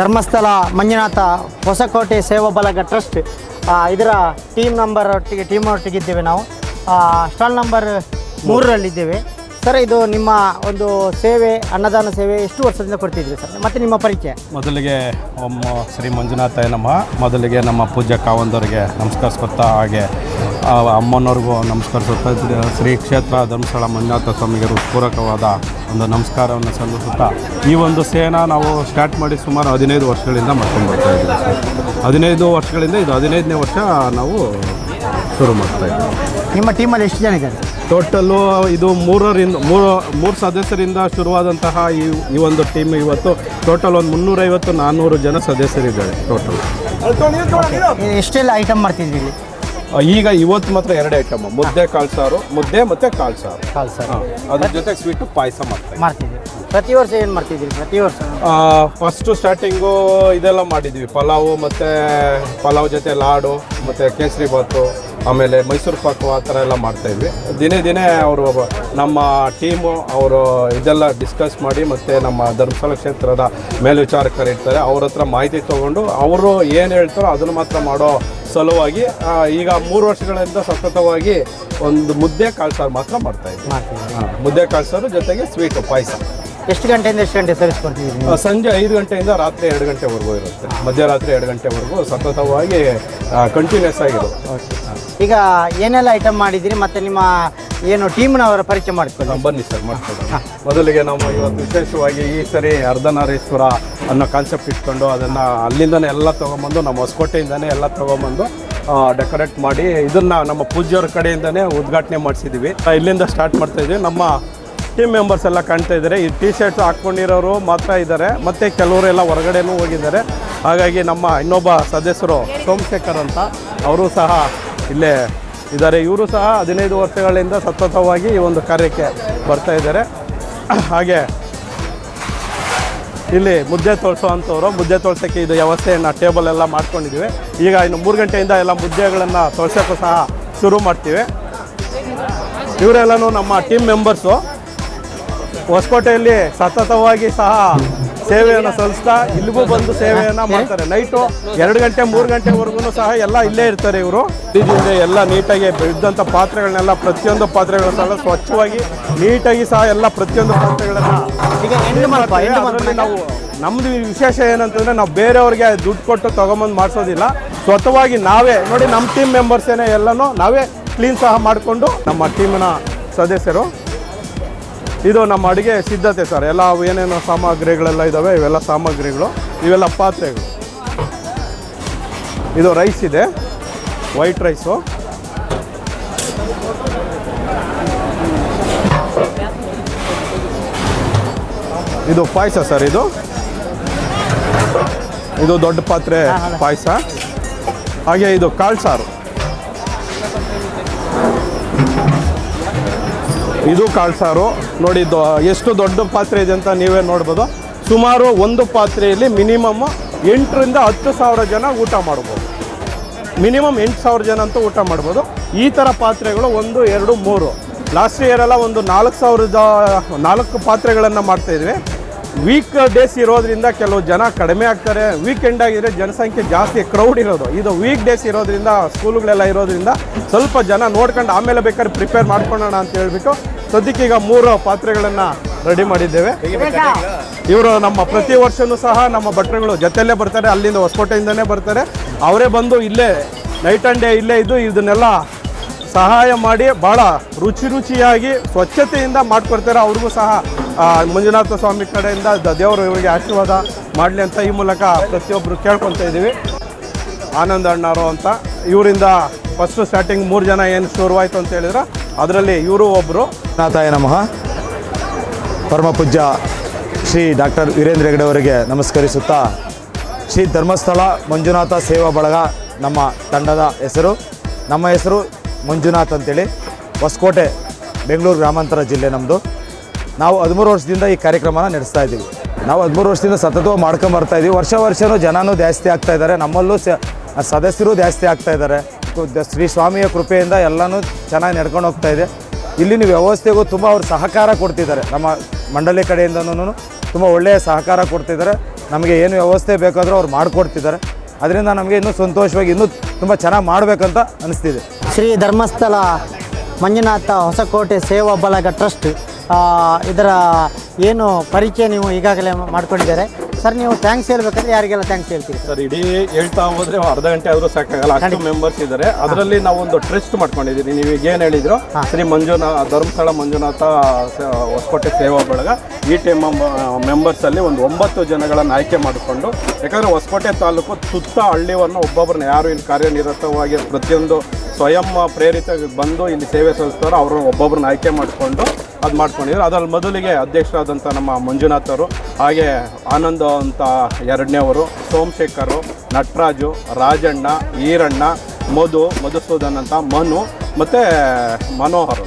Dharmasthala, Manjunatha, Hosakote Seva Balaga trust ಇದರ team number ಒಟ್ಟಿಗೆ team ಒಟ್ಟಿಗೆ ಇದ್ದೇವೆ ನಾವು. Stall number ಮೂರರಲ್ಲಿದ್ದೇವೆ. ಸರ್ ಇದು ನಿಮ್ಮ ಒಂದು ಸೇವೆ, ಅನ್ನದಾನ ಸೇವೆ ಎಷ್ಟು ವರ್ಷದಿಂದ ಕೊಡ್ತಿದ್ರಿ ಸರ್ ಮತ್ತು ನಿಮ್ಮ ಪರಿಚಯ. ಮೊದಲಿಗೆ ಶ್ರೀ ಮಂಜುನಾಥ ನಮ್ಮ ಮೊದಲಿಗೆ ನಮ್ಮ ಪೂಜ್ಯ ಕಾವಂದವರಿಗೆ ನಮಸ್ಕರಿಸ್ಕೊತಾ ಹಾಗೆ ಅಮ್ಮನವ್ರಿಗೂ ನಮಸ್ಕರಿಸುತ್ತಾ ಸುತ್ತ ಶ್ರೀ ಕ್ಷೇತ್ರ ಧರ್ಮಸ್ಥಳ ಮಂಜುನಾಥ ಸ್ವಾಮಿಗೆ ಪೂರಕವಾದ ಒಂದು ನಮಸ್ಕಾರವನ್ನು ಸಲ್ಲಿಸುತ್ತಾ ಈ ಒಂದು ಸೇನಾ ನಾವು ಸ್ಟಾರ್ಟ್ ಮಾಡಿ ಸುಮಾರು ಹದಿನೈದು ವರ್ಷಗಳಿಂದ ಮಾಡ್ಕೊಂಡು ಬರ್ತಾ ಇದ್ದೀವಿ ಸರ್. ಹದಿನೈದು ವರ್ಷಗಳಿಂದ ಇದು ಹದಿನೈದನೇ ವರ್ಷ ನಾವು ಶುರು ಮಾಡ್ತಾ ಇದ್ದೀವಿ. ನಿಮ್ಮ ಟೀಮಲ್ಲಿ ಎಷ್ಟು ಜನ ಇದ್ದಾರೆ? ಟೋಟಲ್ಲು ಇದು ಮೂರರಿಂದ ಮೂರು ಮೂರು ಸದಸ್ಯರಿಂದ ಶುರುವಾದಂತಹ ಈ ಈ ಒಂದು ಟೀಮ್ ಇವತ್ತು ಟೋಟಲ್ ಒಂದು ಮುನ್ನೂರೈವತ್ತು ನಾನ್ನೂರು ಜನ ಸದಸ್ಯರಿದ್ದಾರೆ ಟೋಟಲ್. ಎಷ್ಟೆಲ್ಲ ಐಟಮ್ ಮಾಡ್ತಿದ್ದೀವಿ ಇಲ್ಲಿ? ಈಗ ಇವತ್ತು ಮಾತ್ರ ಎರಡು ಐಟಮ್. ಮುದ್ದೆ ಕಾಳು ಸಾರು ಮುದ್ದೆ ಮತ್ತೆ ಕಾಳು ಸಾರು ಕಾಲ್ ಸರ್ ಹಾಂ ಅದ್ರ ಜೊತೆಗೆ ಸ್ವೀಟು ಪಾಯಸ ಮಾಡ್ತಾರೆ ಪ್ರತಿ ವರ್ಷ ಏನು ಮಾಡ್ತಿದ್ದೀರಿ? ಪ್ರತಿ ವರ್ಷ? ಫಸ್ಟು ಸ್ಟಾರ್ಟಿಂಗು ಇದೆಲ್ಲ ಮಾಡಿದ್ವಿ. ಪಲಾವು ಮತ್ತು ಪಲಾವ್ ಜೊತೆ ಲಾಡು ಮತ್ತು ಕೇಸರಿ ಬಾತು ಆಮೇಲೆ ಮೈಸೂರು ಪಾಕು ಆ ಥರ ಎಲ್ಲ ಮಾಡ್ತಾಯಿದ್ವಿ ದಿನೇ ದಿನೇ ಅವರು ನಮ್ಮ ಟೀಮು ಅವರು ಇದೆಲ್ಲ ಡಿಸ್ಕಸ್ ಮಾಡಿ ಮತ್ತು ನಮ್ಮ ಧರ್ಮಸ್ಥಳ ಕ್ಷೇತ್ರದ ಮೇಲ್ವಿಚಾರಕರು ಇರ್ತಾರೆ ಅವ್ರ ಹತ್ರ ಮಾಹಿತಿ ತೊಗೊಂಡು ಅವರು ಏನು ಹೇಳ್ತಾರೋ ಅದನ್ನು ಮಾತ್ರ ಮಾಡೋ ಸಲುವಾಗಿ ಈಗ ಮೂರು ವರ್ಷಗಳಿಂದ ಸತತವಾಗಿ ಒಂದು ಮುದ್ದೆ ಕಾಳು ಸಾರು ಮಾತ್ರ ಮಾಡ್ತಾ ಇದ್ದೀವಿ ಹಾಂ ಮುದ್ದೆ ಕಾಳು ಸಾರು ಜೊತೆಗೆ ಸ್ವೀಟು ಪಾಯಸ. ಎಷ್ಟು ಗಂಟೆಯಿಂದ ಎಷ್ಟು ಗಂಟೆ ಸರ್ವಿಸ್ ಕೊಡ್ತೀವಿ ನೀವು? ಸಂಜೆ ಐದು ಗಂಟೆಯಿಂದ ರಾತ್ರಿ ಎರಡು ಗಂಟೆವರೆಗೂ ಇರುತ್ತೆ. ಮಧ್ಯರಾತ್ರಿ ಎರಡು ಗಂಟೆವರೆಗೂ ಸತತವಾಗಿ ಕಂಟಿನ್ಯೂಸ್ ಆಗಿರುತ್ತೆ. ಈಗ ಏನೆಲ್ಲ ಐಟಮ್ ಮಾಡಿದ್ದೀರಿ ಮತ್ತು ನಿಮ್ಮ ಏನು ಟೀಮ್ನವರ ಪರಿಚಯ ಮಾಡಿಕೊಳ್ಳಿ. ಬನ್ನಿ ಸರ್ ಮಾಡ್ಕೊಳ್ಳೋಣ ಮೊದಲಿಗೆ ನಾವು ಇವತ್ತು ವಿಶೇಷವಾಗಿ ಈ ಸರಿ ಅರ್ಧನಾರೇಶ್ವರ ಅನ್ನೋ ಕಾನ್ಸೆಪ್ಟ್ ಇಟ್ಕೊಂಡು ಅದನ್ನು ಅಲ್ಲಿಂದನೇ ಎಲ್ಲ ತೊಗೊಂಬಂದು ನಮ್ಮ ಹೊಸಕೋಟೆಯಿಂದನೇ ಎಲ್ಲ ತೊಗೊಂಬಂದು ಡೆಕೋರೇಟ್ ಮಾಡಿ ಇದನ್ನು ನಮ್ಮ ಪೂಜ್ಯವ್ರ ಕಡೆಯಿಂದನೇ ಉದ್ಘಾಟನೆ ಮಾಡಿಸಿದ್ದೀವಿ ಇಲ್ಲಿಂದ ಸ್ಟಾರ್ಟ್ ಮಾಡ್ತಾ ಇದ್ದೀವಿ ನಮ್ಮ ಟೀಮ್ ಮೆಂಬರ್ಸ್ ಎಲ್ಲ ಕಾಣ್ತಾ ಇದ್ದಾರೆ. ಈ ಟಿ ಶರ್ಟ್ಸ್ ಹಾಕ್ಕೊಂಡಿರೋರು ಮಾತ್ರ ಇದ್ದಾರೆ. ಮತ್ತು ಕೆಲವರೆಲ್ಲ ಹೊರಗಡೆನೂ ಹೋಗಿದ್ದಾರೆ. ಹಾಗಾಗಿ ನಮ್ಮ ಇನ್ನೊಬ್ಬ ಸದಸ್ಯರು ಸೋಮಶೇಖರ್ ಅಂತ, ಅವರು ಸಹ ಇಲ್ಲೇ ಇದ್ದಾರೆ. ಇವರು ಸಹ ಹದಿನೈದು ವರ್ಷಗಳಿಂದ ಸತತವಾಗಿ ಈ ಒಂದು ಕಾರ್ಯಕ್ಕೆ ಬರ್ತಾ ಇದ್ದಾರೆ. ಹಾಗೆ ಇಲ್ಲಿ ಮುದ್ದೆ ತೊಳ್ಸೋವಂಥವ್ರು, ಮುದ್ದೆ ತೊಳ್ಸೋಕ್ಕೆ ಇದು ವ್ಯವಸ್ಥೆಯನ್ನು ಟೇಬಲ್ ಎಲ್ಲ ಮಾಡ್ಕೊಂಡಿದ್ದೀವಿ. ಈಗ ಇನ್ನು ಮೂರು ಗಂಟೆಯಿಂದ ಎಲ್ಲ ಮುದ್ದೆಗಳನ್ನು ತೊಳ್ಸೋಕ್ಕೂ ಸಹ ಶುರು ಮಾಡ್ತೀವಿ. ಇವರೆಲ್ಲನೂ ನಮ್ಮ ಟೀಮ್ ಮೆಂಬರ್ಸು ಹೊಸಕೋಟೆಯಲ್ಲಿ ಸತತವಾಗಿ ಸಹ ಸೇವೆಯನ್ನು ಸಲ್ಲಿಸ್ತಾ ಇಲ್ಲಿಗೂ ಬಂದು ಸೇವೆಯನ್ನು ಮಾಡ್ತಾರೆ. ನೈಟು ಎರಡು ಗಂಟೆ ಮೂರು ಗಂಟೆವರೆಗೂ ಸಹ ಎಲ್ಲ ಇಲ್ಲೇ ಇರ್ತಾರೆ ಇವರು. ಇದರಿಂದ ಎಲ್ಲ ನೀಟಾಗಿ ಇದ್ದಂಥ ಪಾತ್ರೆಗಳನ್ನೆಲ್ಲ ಪ್ರತಿಯೊಂದು ಪಾತ್ರೆಗಳನ್ನೆಲ್ಲ ಸ್ವಚ್ಛವಾಗಿ ನೀಟಾಗಿ ಸಹ ಎಲ್ಲ ಪ್ರತಿಯೊಂದು ಪಾತ್ರೆಗಳನ್ನು ನಾವು ನಮ್ಮದು ವಿಶೇಷ ಏನಂತಂದರೆ ನಾವು ಬೇರೆಯವ್ರಿಗೆ ದುಡ್ಡು ಕೊಟ್ಟು ತೊಗೊಂಬಂದು ಮಾಡಿಸೋದಿಲ್ಲ. ಸ್ವತಃವಾಗಿ ನಾವೇ ನೋಡಿ ನಮ್ಮ ಟೀಮ್ ಮೆಂಬರ್ಸೇನೆ ಎಲ್ಲನೂ ನಾವೇ ಕ್ಲೀನ್ ಸಹ ಮಾಡಿಕೊಂಡು ನಮ್ಮ ಟೀಮಿನ ಸದಸ್ಯರು ಇದು ನಮ್ಮ ಅಡುಗೆ ಸಿದ್ಧತೆ ಸರ್. ಎಲ್ಲ ಏನೇನು ಸಾಮಗ್ರಿಗಳೆಲ್ಲ ಇದ್ದಾವೆ ಇವೆಲ್ಲ ಸಾಮಗ್ರಿಗಳು, ಇವೆಲ್ಲ ಪಾತ್ರೆಗಳು. ಇದು ರೈಸ್ ಇದೆ ವೈಟ್ ರೈಸು ಇದು ಪಾಯಸ ಸರ್ ಇದು. ಇದು ದೊಡ್ಡ ಪಾತ್ರೆ ಪಾಯಸ. ಹಾಗೆ ಇದು ಕಾಳು ಸಾರು. ಇದು ಕಾಳು ಸಾರು. ನೋಡಿ ಎಷ್ಟು ದೊಡ್ಡ ಪಾತ್ರೆ ಇದೆ ಅಂತ ನೀವೇ ನೋಡ್ಬೋದು. ಸುಮಾರು ಒಂದು ಪಾತ್ರೆಯಲ್ಲಿ ಮಿನಿಮಮ್ ಎಂಟರಿಂದ ಹತ್ತು ಸಾವಿರ ಜನ ಊಟ ಮಾಡ್ಬೋದು. ಮಿನಿಮಮ್ ಎಂಟು ಸಾವಿರ ಜನ ಅಂತೂ ಊಟ ಮಾಡ್ಬೋದು. ಈ ಥರ ಪಾತ್ರೆಗಳು ಒಂದು, ಎರಡು, ಮೂರು. ಲಾಸ್ಟ್ ಇಯರೆಲ್ಲ ಒಂದು ನಾಲ್ಕು ಸಾವಿರದ ನಾಲ್ಕು ಪಾತ್ರೆಗಳನ್ನು ಮಾಡ್ತಾಯಿದ್ವಿ ವೀಕ್ ಡೇಸ್ ಇರೋದ್ರಿಂದ ಕೆಲವು ಜನ ಕಡಿಮೆ ಆಗ್ತಾರೆ. ವೀಕೆಂಡ್ ಆಗಿದ್ರೆ ಜನಸಂಖ್ಯೆ ಜಾಸ್ತಿ ಕ್ರೌಡ್ ಇರೋದು. ಇದು ವೀಕ್ ಡೇಸ್ ಇರೋದ್ರಿಂದ ಸ್ಕೂಲ್ಗಳೆಲ್ಲ ಇರೋದ್ರಿಂದ ಸ್ವಲ್ಪ ಜನ ನೋಡ್ಕೊಂಡು ಆಮೇಲೆ ಬೇಕಾದ್ರೆ ಪ್ರಿಪೇರ್ ಮಾಡ್ಕೊಳ್ಳೋಣ ಅಂತ ಹೇಳ್ಬಿಟ್ಟು ಸದ್ಯಕ್ಕೆ ಈಗ ಮೂರು ಪಾತ್ರೆಗಳನ್ನು ರೆಡಿ ಮಾಡಿದ್ದೇವೆ. ಇವರು ನಮ್ಮ ಪ್ರತಿ ವರ್ಷನೂ ಸಹ ನಮ್ಮ ಭಟ್ರುಗಳು ಜೊತೆಯಲ್ಲೇ ಬರ್ತಾರೆ ಅಲ್ಲಿಂದ ಹೊಸಕೋಟೆಯಿಂದನೇ ಬರ್ತಾರೆ. ಅವರೇ ಬಂದು ಇಲ್ಲೇ ನೈಟ್ ಆ್ಯಂಡ್ ಡೇ ಇಲ್ಲೇ ಇದ್ದು ಇದನ್ನೆಲ್ಲ ಸಹಾಯ ಮಾಡಿ ಭಾಳ ರುಚಿ ರುಚಿಯಾಗಿ ಸ್ವಚ್ಛತೆಯಿಂದ ಮಾಡಿಕೊಡ್ತಾರೆ. ಅವ್ರಿಗೂ ಸಹ ಮಂಜುನಾಥ ಸ್ವಾಮಿ ಕಡೆಯಿಂದ ದೇವರು ಇವರಿಗೆ ಆಶೀರ್ವಾದ ಮಾಡಲಿ ಅಂತ ಈ ಮೂಲಕ ಪ್ರತಿಯೊಬ್ಬರು ಕೇಳ್ಕೊತಾ ಇದ್ದೀವಿ. ಆನಂದ ಅಣ್ಣಾರು ಅಂತ. ಇವರಿಂದ ಫಸ್ಟು ಸ್ಟಾರ್ಟಿಂಗ್ ಮೂರು ಜನ ಏನು ಶುರುವಾಯಿತು ಅಂತ ಹೇಳಿದ್ರೆ ಅದರಲ್ಲಿ ಇವರು ಒಬ್ಬರು ನಾಥಾಯ ನಮಃ. ಪರಮ ಪೂಜ್ಯ ಶ್ರೀ ಡಾಕ್ಟರ್ ವೀರೇಂದ್ರ ಹೆಗಡೆ ಅವರಿಗೆ ನಮಸ್ಕರಿಸುತ್ತಾ ಶ್ರೀ ಧರ್ಮಸ್ಥಳ ಮಂಜುನಾಥ ಸೇವಾ ಬಳಗ ನಮ್ಮ ತಂಡದ ಹೆಸರು. ನಮ್ಮ ಹೆಸರು ಮಂಜುನಾಥ್ ಅಂತೇಳಿ. ಹೊಸಕೋಟೆ, ಬೆಂಗಳೂರು ಗ್ರಾಮಾಂತರ ಜಿಲ್ಲೆ ನಮ್ಮದು ನಾವು ಹದಿಮೂರು ವರ್ಷದಿಂದ ಈ ಕಾರ್ಯಕ್ರಮನ ನಡೆಸ್ತಾ ಇದ್ದೀವಿ. ನಾವು ಹದಿಮೂರು ವರ್ಷದಿಂದ ಸತತವಾಗಿ ಮಾಡ್ಕೊಂಡು ಬರ್ತಾ ಇದ್ದೀವಿ ವರ್ಷ ವರ್ಷವೂ ಜನನೂ ಜಾಸ್ತಿ ಆಗ್ತಾ ಇದ್ದಾರೆ. ನಮ್ಮಲ್ಲೂ ಸದಸ್ಯರು ಜಾಸ್ತಿ ಆಗ್ತಾ ಇದ್ದಾರೆ. ಶ್ರೀ ಸ್ವಾಮಿಯ ಕೃಪೆಯಿಂದ ಎಲ್ಲನೂ ಚೆನ್ನಾಗಿ ನಡ್ಕೊಂಡು ಹೋಗ್ತಾ ಇದೆ. ಇಲ್ಲಿನ ವ್ಯವಸ್ಥೆಗೂ ತುಂಬ ಅವರು ಸಹಕಾರ ಕೊಡ್ತಿದ್ದಾರೆ. ನಮ್ಮ ಮಂಡಳಿ ಕಡೆಯಿಂದನೂ ತುಂಬ ಒಳ್ಳೆಯ ಸಹಕಾರ ಕೊಡ್ತಿದ್ದಾರೆ. ನಮಗೆ ಏನು ವ್ಯವಸ್ಥೆ ಬೇಕಾದರೂ ಅವ್ರು ಮಾಡಿಕೊಡ್ತಿದ್ದಾರೆ. ಅದರಿಂದ ನಮಗೆ ಇನ್ನೂ ಸಂತೋಷವಾಗಿ ಇನ್ನೂ ತುಂಬ ಚೆನ್ನಾಗಿ ಮಾಡಬೇಕಂತ ಅನಿಸ್ತಿದೆ. ಶ್ರೀ ಧರ್ಮಸ್ಥಳ ಮಂಜುನಾಥ ಹೊಸಕೋಟೆ ಸೇವಾ ಬಳಗ ಟ್ರಸ್ಟ್ ಇದರ ಏನು ಪರಿಚಯ ನೀವು ಈಗಾಗಲೇ ಮಾಡ್ಕೊಂಡಿದ್ದಾರೆ. ಸರ್ ನೀವು ಥ್ಯಾಂಕ್ಸ್ ಹೇಳ್ಬೇಕಾದ್ರೆ ಯಾರಿಗೆಲ್ಲ ಥ್ಯಾಂಕ್ಸ್ ಹೇಳ್ತೀರಿ? ಸರ್ ಇಡೀ ಹೇಳ್ತಾ ಹೋದ್ರೆ ಅರ್ಧ ಗಂಟೆ ಆದ್ರೂ ಸಾಕಾಗಲ್ಲ. ಅಷ್ಟು ಮೆಂಬರ್ಸ್ ಇದ್ದಾರೆ ಅದರಲ್ಲಿ ನಾವು ಒಂದು ಟ್ರಸ್ಟ್ ಮಾಡ್ಕೊಂಡಿದ್ದೀವಿ ನೀವು ಈಗ ಏನು ಹೇಳಿದ್ರು ಶ್ರೀ ಮಂಜುನಾಥ ಧರ್ಮಸ್ಥಳ ಮಂಜುನಾಥ ಹೊಸಕೋಟೆ ಸೇವಾ ಬಳಗ ಈ ಟೈಮ್ ಮೆಂಬರ್ಸ್ ಅಲ್ಲಿ ಒಂದು ಒಂಬತ್ತು ಜನಗಳನ್ನು ಆಯ್ಕೆ ಮಾಡಿಕೊಂಡು ಯಾಕಂದ್ರೆ ಹೊಸಕೋಟೆ ತಾಲೂಕು ಸುತ್ತ ಹಳ್ಳಿವನ್ನು ಒಬ್ಬೊಬ್ಬರನ್ನ ಯಾರು ಇಲ್ಲಿ ಕಾರ್ಯನಿರತವಾಗಿ ಪ್ರತಿಯೊಂದು ಸ್ವಯಂ ಪ್ರೇರಿತ ಬಂದು ಇಲ್ಲಿ ಸೇವೆ ಸಲ್ಲಿಸ್ತಾರೋ ಅವರು ಒಬ್ಬೊಬ್ಬರನ್ನ ಆಯ್ಕೆ ಮಾಡಿಕೊಂಡು ಅದು ಮಾಡ್ಕೊಂಡಿದ್ರು. ಅದರಲ್ಲಿ ಮೊದಲಿಗೆ ಅಧ್ಯಕ್ಷರಾದಂಥ ನಮ್ಮ ಮಂಜುನಾಥ್ ಅವರು, ಹಾಗೆ ಆನಂದ್ ಅಂತ ಎರಡನೇವರು ಸೋಮಶೇಖರು, ನಟರಾಜು, ರಾಜಣ್ಣ, ಈರಣ್ಣ, ಮಧು, ಮಧುಸೂದನ್ ಅಂತ ಮನು, ಮತ್ತು ಮನೋಹರ್.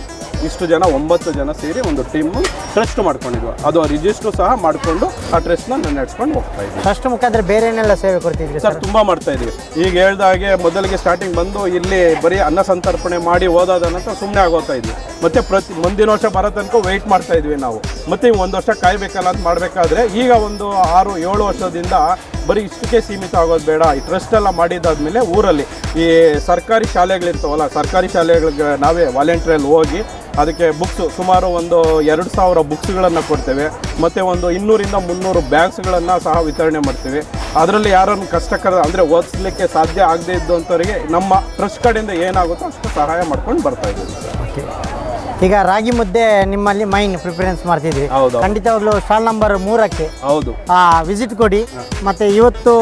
ಇಷ್ಟು ಜನ ಒಂಬತ್ತು ಜನ ಸೇರಿ ಒಂದು ಟೀಮ್ ಟ್ರಸ್ಟ್ ಮಾಡ್ಕೊಂಡಿದ್ವಿ. ಅದು ರಿಜಿಸ್ಟ್ರು ಸಹ ಮಾಡಿಕೊಂಡು ಆ ಟ್ರಸ್ಟ್ನ ನಡೆಸ್ಕೊಂಡು ಹೋಗ್ತಾ ಇದ್ವಿ. ಟ್ರಸ್ಟ್ ಮುಖಾಂತರ ಬೇರೆ ಏನೆಲ್ಲ ಸೇವೆ ಕೊಡ್ತಿದ್ರಿ ಸರ್ ತುಂಬ ತುಂಬಾ ಮಾಡ್ತಾ ಇದ್ವಿ. ಈಗ ಹೇಳ್ದ ಹಾಗೆ ಮೊದಲಿಗೆ ಸ್ಟಾರ್ಟಿಂಗ್ ಬಂದು ಇಲ್ಲಿ ಬರೀ ಅನ್ನ ಸಂತರ್ಪಣೆ ಮಾಡಿ ಓದೋದ ನಂತರ ಸುಮ್ಮನೆ ಆಗೋಗ್ತಾ ಇದ್ವಿ. ಮತ್ತೆ ಪ್ರತಿ ಮುಂದಿನ ವರ್ಷ ಬರೋ ತನಕ ವೆಯ್ಟ್ ಮಾಡ್ತಾ ಇದ್ವಿ ನಾವು. ಮತ್ತೆ ಈಗ ಒಂದು ವರ್ಷ ಕಾಯ್ಬೇಕಲ್ಲ ಅಂತ ಮಾಡಬೇಕಾದ್ರೆ ಈಗ ಒಂದು ಆರು ಏಳು ವರ್ಷದಿಂದ ಬರೀ ಇಷ್ಟಕ್ಕೆ ಸೀಮಿತ ಆಗೋದು ಬೇಡ, ಈ ಟ್ರಸ್ಟ್ ಎಲ್ಲ ಮಾಡಿದಾದ್ಮೇಲೆ ಊರಲ್ಲಿ ಈ ಸರ್ಕಾರಿ ಶಾಲೆಗಳಿರ್ತಾವಲ್ಲ, ಸರ್ಕಾರಿ ಶಾಲೆಗಳಿಗೆ ನಾವೇ ವಾಲೆಂಟ್ರಿಯಲ್ಲಿ ಹೋಗಿ ಅದಕ್ಕೆ ಬುಕ್ಸ್ ಸುಮಾರು ಒಂದು ಎರಡು ಸಾವಿರ ಬುಕ್ಸ್ಗಳನ್ನು ಕೊಡ್ತೇವೆ, ಮತ್ತು ಒಂದು ಇನ್ನೂರಿಂದ ಮುನ್ನೂರು ಬ್ಯಾಗ್ಸ್ಗಳನ್ನು ಸಹ ವಿತರಣೆ ಮಾಡ್ತೀವಿ. ಅದರಲ್ಲಿ ಯಾರನ್ನು ಕಷ್ಟಕರ ಅಂದರೆ ಓದಿಸ್ಲಿಕ್ಕೆ ಸಾಧ್ಯ ಆಗದೇ ಇದ್ದಂಥವರಿಗೆ ನಮ್ಮ ಟ್ರಸ್ಟ್ ಕಡೆಯಿಂದ ಏನಾಗುತ್ತೋ ಅಷ್ಟು ಸಹಾಯ ಮಾಡ್ಕೊಂಡು ಬರ್ತಾ ಇದ್ದೀವಿ. ಓಕೆ ಈಗ ರಾಗಿ ಮುದ್ದೆ ನಿಮ್ಮಲ್ಲಿ ಮೈನ್ ಪ್ರಿಫರೆನ್ಸ್ ಮಾಡ್ತಿದ್ವಿ ಹೌದು. ಖಂಡಿತವಾಗ್ಲೂ ಸ್ಟಾಲ್ ನಂಬರ್ ಮೂರಕ್ಕೆ. ಹೌದು. ವಿಸಿಟ್ ಕೊಡಿ. ಮತ್ತೆ ಇವತ್ತು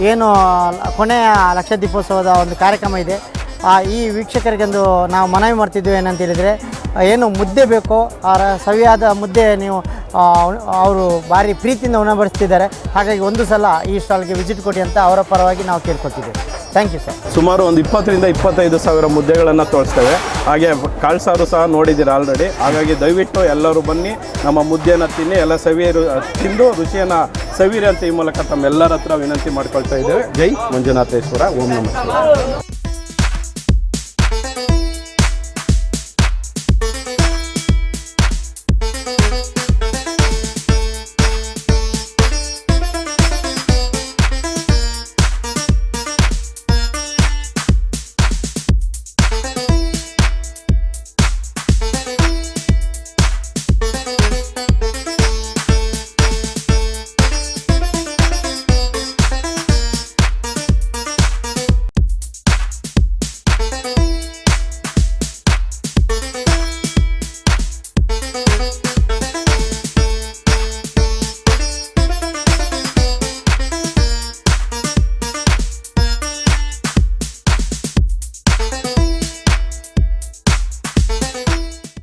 ಏನು ಕೊನೆಯ ಲಕ್ಷ ದೀಪೋತ್ಸವದ ಒಂದು ಕಾರ್ಯಕ್ರಮ ಇದೆ. ಆ, ಈ ವೀಕ್ಷಕರಿಗೊಂದು ನಾವು ಮನವಿ ಮಾಡ್ತಿದ್ವಿ ಏನಂತ ಹೇಳಿದರೆ ಏನು ಮುದ್ದೆ ಬೇಕೋ ಆ ರ- ಸವಿಯಾದ ಮುದ್ದೆ ನೀವು ಅವರು ಭಾರಿ ಪ್ರೀತಿಯಿಂದ ಉಣಬಡಿಸ್ತಿದ್ದಾರೆ. ಹಾಗಾಗಿ ಒಂದು ಸಲ ಈ ಸ್ಟಾಲ್ಗೆ ವಿಸಿಟ್ ಕೊಡಿ ಅಂತ ಅವರ ಪರವಾಗಿ ನಾವು ಕೇಳ್ಕೊತಿದ್ದೇವೆ ಥ್ಯಾಂಕ್ ಯು ಸರ್ ಸುಮಾರು ಒಂದು ಇಪ್ಪತ್ತರಿಂದ ಇಪ್ಪತ್ತೈದು ಸಾವಿರ ಮುದ್ದೆಗಳನ್ನು ತೋರಿಸ್ತೇವೆ. ಹಾಗೆ ಕಾಳು ಸಾರು ಸಹ ನೋಡಿದ್ದೀರಾ ಆಲ್ರೆಡಿ ಹಾಗಾಗಿ ದಯವಿಟ್ಟು ಎಲ್ಲರೂ ಬನ್ನಿ, ನಮ್ಮ ಮುದ್ದೆನ ತಿನ್ನಿ, ಎಲ್ಲ ಸವಿಯರು ತಿಂದು ರುಚಿಯನ್ನು ಸವಿರಿ ಅಂತ ಈ ಮೂಲಕ ತಮ್ಮೆಲ್ಲರ ಹತ್ರ ವಿನಂತಿ ಮಾಡ್ಕೊಳ್ತಾ ಇದ್ದೇವೆ. ಜೈ ಮಂಜುನಾಥೇಶ್ವರ, ಓಂ ನಮಃ. ಶಿವಾಯ